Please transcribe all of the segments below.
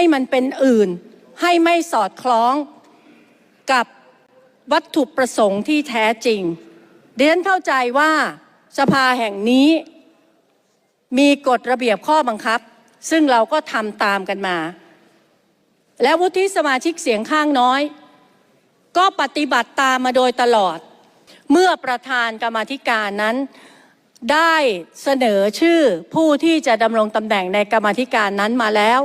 ให้มันเป็นอื่น ให้ไม่สอดคล้องกับวัตถุประสงค์ที่แท้จริงเดิฉันเข้าใจว่าสภาแห่งนี้มีกฎระเบียบข้อบังคับ ซึ่งเราก็ทำตามกันมา และวุฒิสมาชิกเสียงข้างน้อย ก็ปฏิบัติตามมาโดยตลอด เมื่อประธานกรรมธิการนั้น ได้เสนอชื่อผู้ที่จะดำรงตำแหน่งในกรรมธิการนั้นมาแล้ว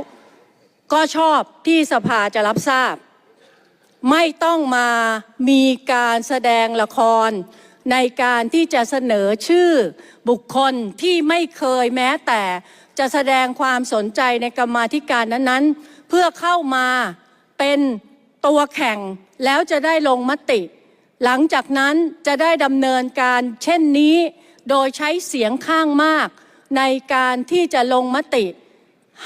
ก็ชอบที่สภาจะรับทราบ ไม่ต้องมามีการแสดงละคร ในการที่จะเสนอชื่อบุคคลที่ไม่เคยแม้แต่จะแสดงความสนใจในกรรมาธิการนั้นๆ เพื่อเข้ามาเป็นตัวแข่งแล้วจะได้ลงมติ หลังจากนั้นจะได้ดำเนินการเช่นนี้ โดยใช้เสียงข้างมาก ในการที่จะลงมติ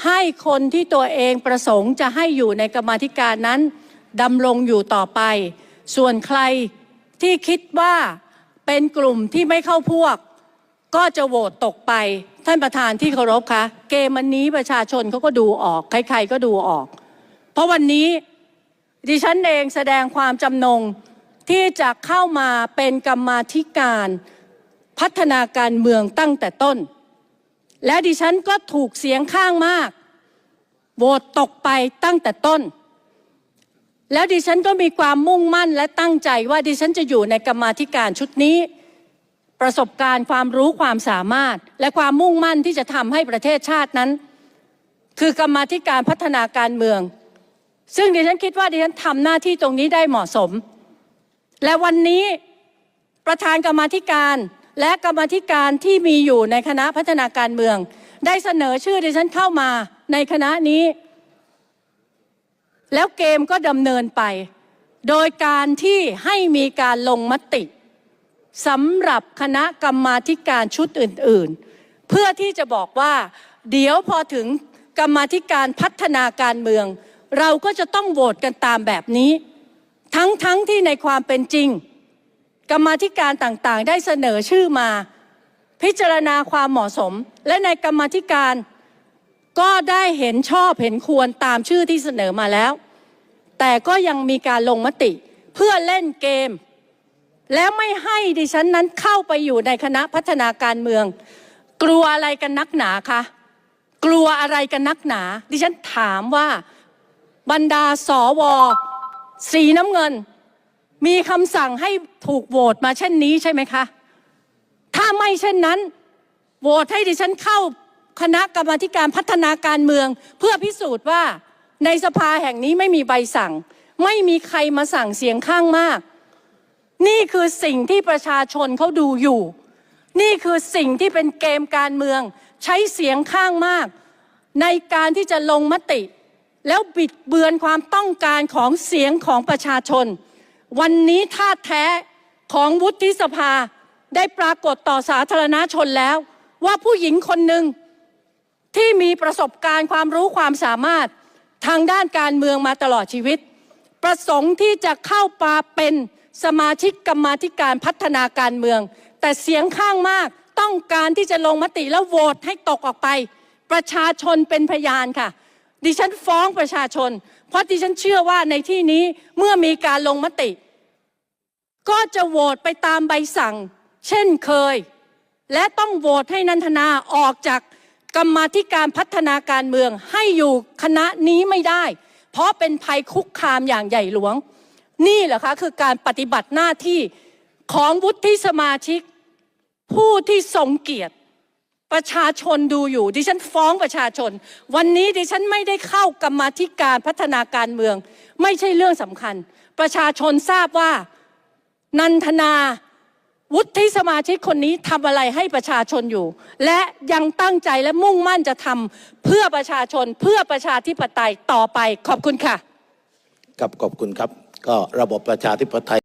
ให้คนที่ตัวเองประสงค์จะให้อยู่ในกรรมธิการนั้นดำรงอยู่ต่อไป ส่วนใครที่คิดว่าเป็นกลุ่มที่ไม่เข้าพวก ก็จะโหวตตกไป ท่านประธานที่เคารพคะเกมวันนี้ประชาชนเขาก็ดูออก ใครๆก็ดูออก เพราะวันนี้ดิฉันเองแสดงความจำนงที่จะเข้ามาเป็นกรรมาธิการ พัฒนาการเมืองตั้งแต่ต้น และดิฉันก็ถูกเสียงข้างมากโหวตตกไปตั้งแต่ต้น แล้วดิฉันก็มีความมุ่งมั่นและตั้งใจว่าดิฉันจะอยู่ในกรรมาธิการชุดนี้ ประสบการณ์ความรู้ความสามารถ และความมุ่งมั่นที่จะทำให้ประเทศชาตินั้น คือกรรมาธิการพัฒนาการเมือง ซึ่งดิฉันคิดว่าดิฉันทำหน้าที่ตรงนี้ได้เหมาะสม และวันนี้ประธานกรรมาธิการ และกรรมธิการที่มีอยู่ในคณะพัฒนาการเมือง ได้เสนอชื่อดิฉันเข้ามาในคณะนี้ แล้วเกมก็ดำเนินไป โดยการที่ให้มีการลงมติสำหรับคณะกรรมาธิการชุดอื่น ๆ เพื่อที่จะบอกว่า เดี๋ยวพอถึงกรรมาธิการพัฒนาการเมือง เราก็จะต้องโหวตกันตามแบบนี้ ทั้งๆทที่ในความเป็นจริง กรรมาธิการต่างๆ ได้เสนอชื่อมา พิจารณาความเหมาะสม และในกรรมาธิการก็ได้เห็นชอบเห็นควรตามชื่อที่เสนอมาแล้ว แต่ก็ยังมีการลงมติ เพื่อเล่นเกม แล้วไม่ให้ดิฉันนั้นเข้าไปอยู่ในคณะพัฒนาการเมือง กลัวอะไรกันนักหนาคะกลัวอะไรกันนักหนา ดิฉันถามว่าบรรดาสวสีน้ำเงิน มีคำสั่งให้ถูกโหวตมาเช่นนี้ใช่ไหมคะ ถ้าไม่เช่นนั้นโหวตให้ดิฉันเข้าคณะกรรมการพัฒนาการเมือง เพื่อพิสูจน์ว่าในสภาแห่งนี้ไม่มีใบสั่ง ไม่มีใครมาสั่งเสียงข้างมาก นี่คือสิ่งที่ประชาชนเขาดูอยู่ นี่คือสิ่งที่เป็นเกมการเมือง ใช้เสียงข้างมาก ในการที่จะลงมติ แล้วบิดเบือนความต้องการของเสียงของประชาชน วันนี้ท่าแท้ของวุฒิสภาได้ปรากฏต่อสาธารณชนแล้ว ว่าผู้หญิงคนหนึ่งที่มีประสบการณ์ความรู้ความสามารถทางด้านการเมืองมาตลอดชีวิต ประสงค์ที่จะเข้ามาเป็นสมาชิกกรรมาธิการพัฒนาการเมือง แต่เสียงข้างมากต้องการที่จะลงมติแล้วโหวตให้ตกออกไป ประชาชนเป็นพยานค่ะ ดิฉันฟ้องประชาชน เพราะดิฉันเชื่อว่าในที่นี้เมื่อมีการลงมติ ก็จะโหวตไปตามใบสั่ง เช่นเคย และต้องโหวตให้นันทนาออกจากกรรมาธิการพัฒนาการเมืองให้อยู่คณะนี้ไม่ได้ เพราะเป็นภัยคุกคามอย่างใหญ่หลวง นี่เหรอคะคือการปฏิบัติหน้าที่ของวุฒิสมาชิก ผู้ที่ทรงเกียรติ ประชาชนดูอยู่ ดิฉันฟ้องประชาชน วันนี้ดิฉันไม่ได้เข้ากรรมธิการพัฒนาการเมือง ไม่ใช่เรื่องสำคัญ ประชาชนทราบว่านันทนาวุฒิสมาชิกคนนี้ทำอะไรให้ประชาชนอยู่ และยังตั้งใจและมุ่งมั่นจะทำเพื่อประชาชนเพื่อประชาธิปไตยต่อไปขอบคุณค่ะ กับขอบคุณครับ ก็ระบบประชาธิปไตย